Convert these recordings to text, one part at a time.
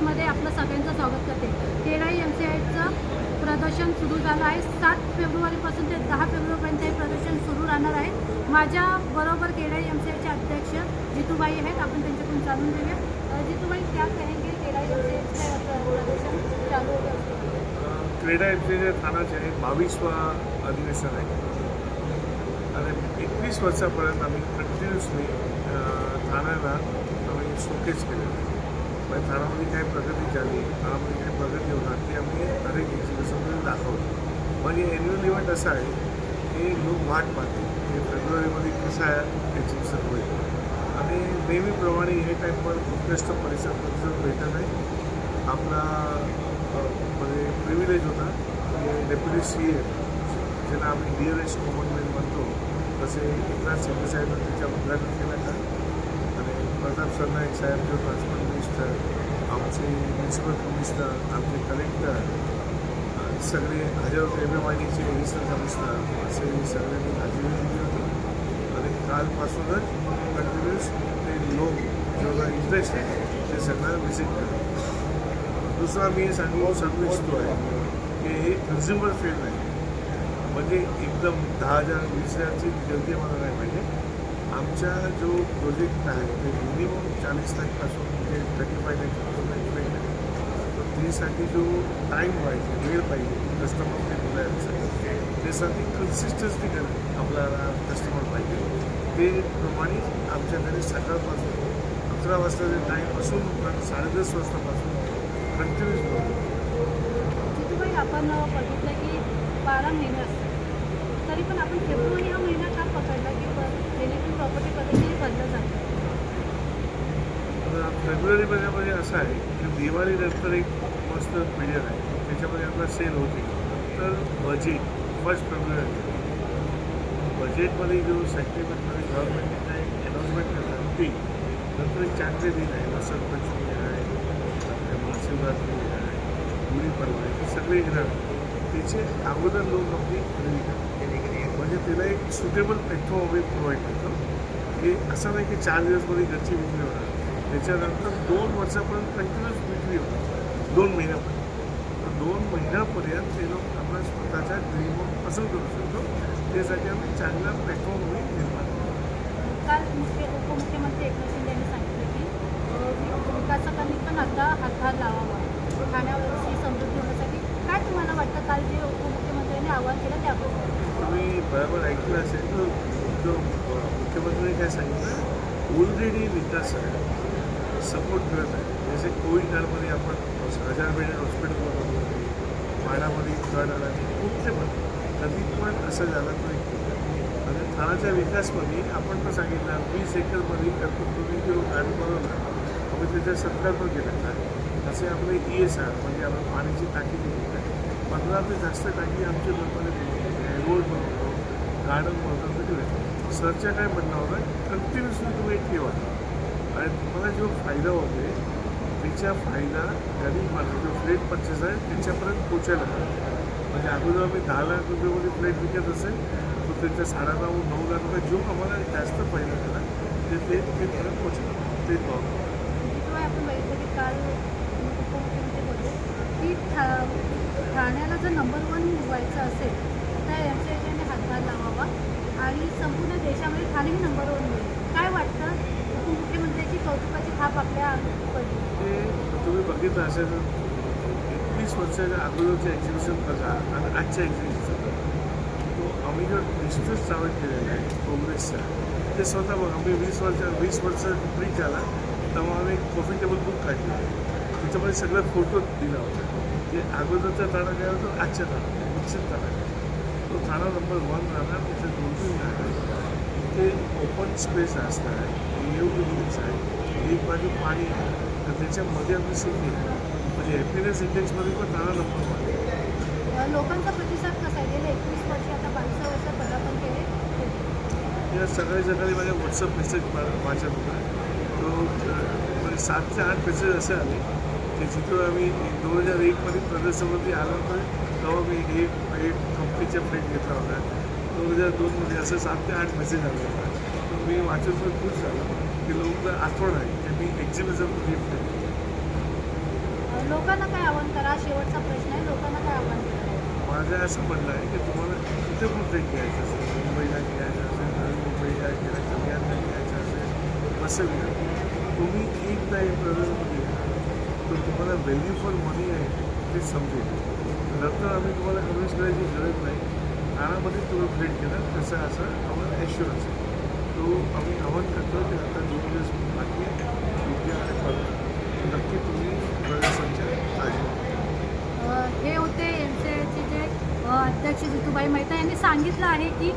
प्रेसमध्ये आपलं सगळ्यांचं स्वागत करते. तेराई एम सी आयचं प्रदर्शन सुरू झालं आहे. सात फेब्रुवारीपासून ते दहा फेब्रुवारीपर्यंत हे प्रदर्शन सुरू राहणार आहे. माझ्या बरोबर केराई एम सी आयचे अध्यक्ष जितूबाई आहेत. आपण त्यांच्याकडून जाणून घेऊया. जितूबाई त्या कहेंगे केराई एम सी आयचं प्रदर्शन चालू होतं. क्रीडा एमसीच्या स्थानाचे आहे बावीसवा अधिवेशन आहे. आणि एकवीस वर्षापर्यंत आम्ही कंटिन्युअसली ठाण्याला आम्ही शोकेस केलेलं आहे. पण ठाण्यामध्ये काय प्रगती झाली ठाण्यामध्ये काय प्रगती होणार ती आम्ही हरेक एक्झिबिशनमध्ये दाखवतो. पण हे ॲन्युअल इव्हेंट असं आहे की लोक वाट पाहते की फेब्रुवारीमध्ये कसा एक्झिबिशन होईल. आणि नेहमीप्रमाणे हे टाईपवर उत्कृष्ट परिसर परिसर भेटत आहे आपला म्हणजे प्रिव्हिलेज होता. की डेप्युटी सी ए ज्याला आम्ही डिअरेस्ट एस मॅन म्हणतो तसे एकनाथ शिंदे साहेबांनी त्याच्या उद्घाटन केलं का आणि प्रताप सरनाईक साहेब जो ट्रान्सपोर्ट मिनिस्टर आमचे म्युन्सिपल कमिशनर आमचे कलेक्टर सगळे हजारो रेल्वेवाहिनीचे एम एम कमिशनर असे सगळ्यांनी हजेरी दिली होती. आणि कालपासूनच कंटिन्युअस ते लोक जेव्हा इंटरेस्ट आहे ते सगळ्यांना व्हिजिट करतात. दुसरा मी सांगू सांगू इच्छितो आहे की हे कन्झ्युमर फील्ड आहे. म्हणजे एकदम दहा हजार वीस हजारची गर्दी मला नाही पाहिजे आमचा जो प्रोजेक्ट आहे ते मिनिमम चाळीस तारखेपासून म्हणजे थर्टी फाय तारखेपासून एक्सपेक्ट आहे. तर त्यासाठी जो टाईम पाहिजे वेळ पाहिजे कस्टमरने बोलायचं त्यासाठी कन्सिस्टन्सी आपल्याला कस्टमर पाहिजे. ते प्रमाणे आमच्याकडे सकाळपासून अकरा वाजताच्या टाईमपासून पण साडेदस वाजतापासून कंटिन्यूस बोलतो आपण बघितलं की बारा महिने असतात. तरी पण आपण फेब्रुवारी हा महिना पकडला की जेणेकरून प्रॉपर्टी फेब्रुवारी महिन्यामध्ये असं आहे की दिवाळीनंतर एक मस्त पिरियड आहे. त्याच्यामध्ये आपला सेल होते तर बजेट फर्स्ट फेब्रुवारी बजेटमध्ये जो सेंटिमेंटमध्ये गव्हर्नमेंटने एक अनाउन्समेंट करतात ती नंतर एक चांगले दिन आहे. वसंत पंचमी आहे. नंतर महाशिवरात्री आहे. गुढीपाडवा आहे. हे सगळे येणार. त्याचे अगोदर लोक आपली खरेदी करतात. म्हणजे त्याला एक सुटेबल प्लॅटफॉर्म आम्ही प्रोव्हाइड करतो की असं नाही की चार दिवसमध्ये घरची विक्री होणार. त्याच्यानंतर दोन वर्षापर्यंत कंटिन्युअस विक्री होणार. दोन महिन्यापर्यंत. तर दोन महिन्यापर्यंत ते लोक आपला स्वतःच्या ड्रीम होम पसंत करू शकतो. त्यासाठी आम्ही चांगला प्लॅटफॉर्म आम्ही निर्माण करतो. काल मुख्य उपमुख्यमंत्री एकनाथ शिंदे यांनी सांगितलं की विकासकांनी पण आता हातभार लावावा. ठाण्यावरची समृद्धी होण्यासाठी. काय तुम्हाला वाटतं? काल जे उपमुख्य त्याबद्दल? तुम्ही बरोबर ऐकलं असेल तर जो मुख्यमंत्र्यांनी काय सांगितलं? ऑलरेडी विकास आहे सपोर्ट मिळत आहे. जसे कोविड काळमध्ये आपण हजार बेडेड हॉस्पिटल बनवलं माडामध्ये फ्लड आला कुठले पण कधी पण असं झालं नाही आणि ठाण्याच्या विकासमध्ये आपण पण सांगितलं वीस एकरमध्ये कर्कटपूर्वी जो गाडी बनवला आम्ही त्याचा सत्कार पण केला. आहे असे आपले ई एस आर म्हणजे आपण पाण्याची टाकी दिली आहे पंधरा ते जास्त टाकी आमच्या लोकांनी बनवली रोड बनवतो गार्डन बनवतो म्हणजे सरच्या काय म्हणणं होतं कंटिन्युअसली तुम्ही ठेवा आणि तुम्हाला जो फायदा होते त्याचा फायदा गरीब माणूस जो फ्लेट परचेस आहे त्याच्यापर्यंत पोचायला पाहिजे म्हणजे अगोदर आम्ही दहा लाख रुपयेमध्ये फ्लेट विकत असेल तर त्यांच्या साडे नऊ नऊ लाख रुपये जो आम्हाला जास्त फायदा झाला ते ते तिथपर्यंत पोचलं ते पाहू आपण बघितलं की काल की ठाण्याला जर नंबर वन व्हायचं असेल तर यांच्या याच्याने हातभार लावावा आणि संपूर्ण देशामध्ये ठाणे ही नंबर वन होईल. काय वाटतं? उपमुख्यमंत्र्याची कौतुकाची थाप आपल्या ते तुम्ही बघितलं असेल एकवीस वर्षाच्या अगोदरचं एक्झिबिशन बघा आणि आजच्या एक्झिबिशन बघा. तो आम्ही जो डिस्टन्स ट्रॅव्हल केलेला आहे काँग्रेसचा. ते स्वतः बघा आम्ही वीस वर्ष वीस वर्ष फ्री झाला तेव्हा आम्ही प्रॉफिटेबल बुक काढलं. त्याच्यामध्ये सगळं फोटो दिला होता. ते अगोदरचा ठाणा काय होतो? आजच्या ठाणा विकसित ठाणा तो ठाणा नंबर वन राहणार त्याचे दोन तीन राहणार ते ओपन स्पेस असणार आहे एवढी रूम्स आहे. एक बाजू पाणी आहे. तर त्याच्यामध्ये आपली सिटी आहे. म्हणजे हॅपीनेस इंडेक्समध्ये पण ठाणा नंबर वन लोकांचा प्रतिसाद कसा आहे? गेले एकवीस वर्ष आता बावीसा वर्ष पदार्पण केले. या सकाळी सकाळी माझ्या व्हॉट्सअप मेसेज वाचत होता तो म्हणजे सात ते आठ मेसेज असे आले. जिथून आम्ही दोन हजार एकमध्ये प्रदर्शनामध्ये आलो होतो. तेव्हा मी एक एक कंपनीच्या फ्लेट घेतला होता. दोन हजार दोनमध्ये असं सात ते आठ मेसेज आले होता. तर मी वाचून पण खुश झालो. की लोक आठवण आहे की मी एक्झिबिशन गिफ्ट लोकांना काय आव्हान करा? शेवटचा प्रश्न आहे. लोकांना काय आव्हान करा? माझं असं म्हणणं आहे की तुम्हाला कुठे कुठे घ्यायचं असेल मुंबईला घ्यायचं असेल नवी मुंबईला कल्याणला घ्यायचं असेल असं घ्या तुम्ही एकदा एक घ्या तर तुम्हाला व्हॅल्यू फॉर मनी आहे ते समजेल नंतर आम्ही तुम्हाला कन्व्हिन्स करायची गरज नाही. कानामध्ये तुम्ही फ्रेड केलं तसं असं आम्हाला ॲश्युरन्स आहे. तो आम्ही आव्हान करतो की आता दोन दिवस बाकी आहे. योग्य आणि फरक नक्की तुम्ही प्रदेशांच्या काळजी हे होते एमसीआयचे जे अध्यक्ष जितूबाई मेहता यांनी सांगितलं आहे की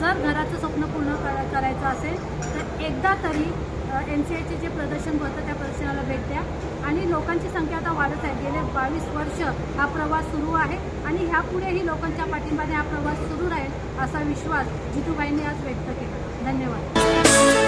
जर घराचं स्वप्न पूर्ण करायचं असेल तर एकदा तरी एन सी आयचे जे प्रदर्शन भरतं त्या प्रदर्शनाला भेट द्या. आणि लोकांची संख्या आता वाढत आहे. गेले बावीस वर्ष हा प्रवास सुरू आहे आणि ह्यापुढेही लोकांच्या पाठिंबाने हा प्रवास सुरू राहील असा विश्वास जितूबाईंनी आज व्यक्त केला. धन्यवाद.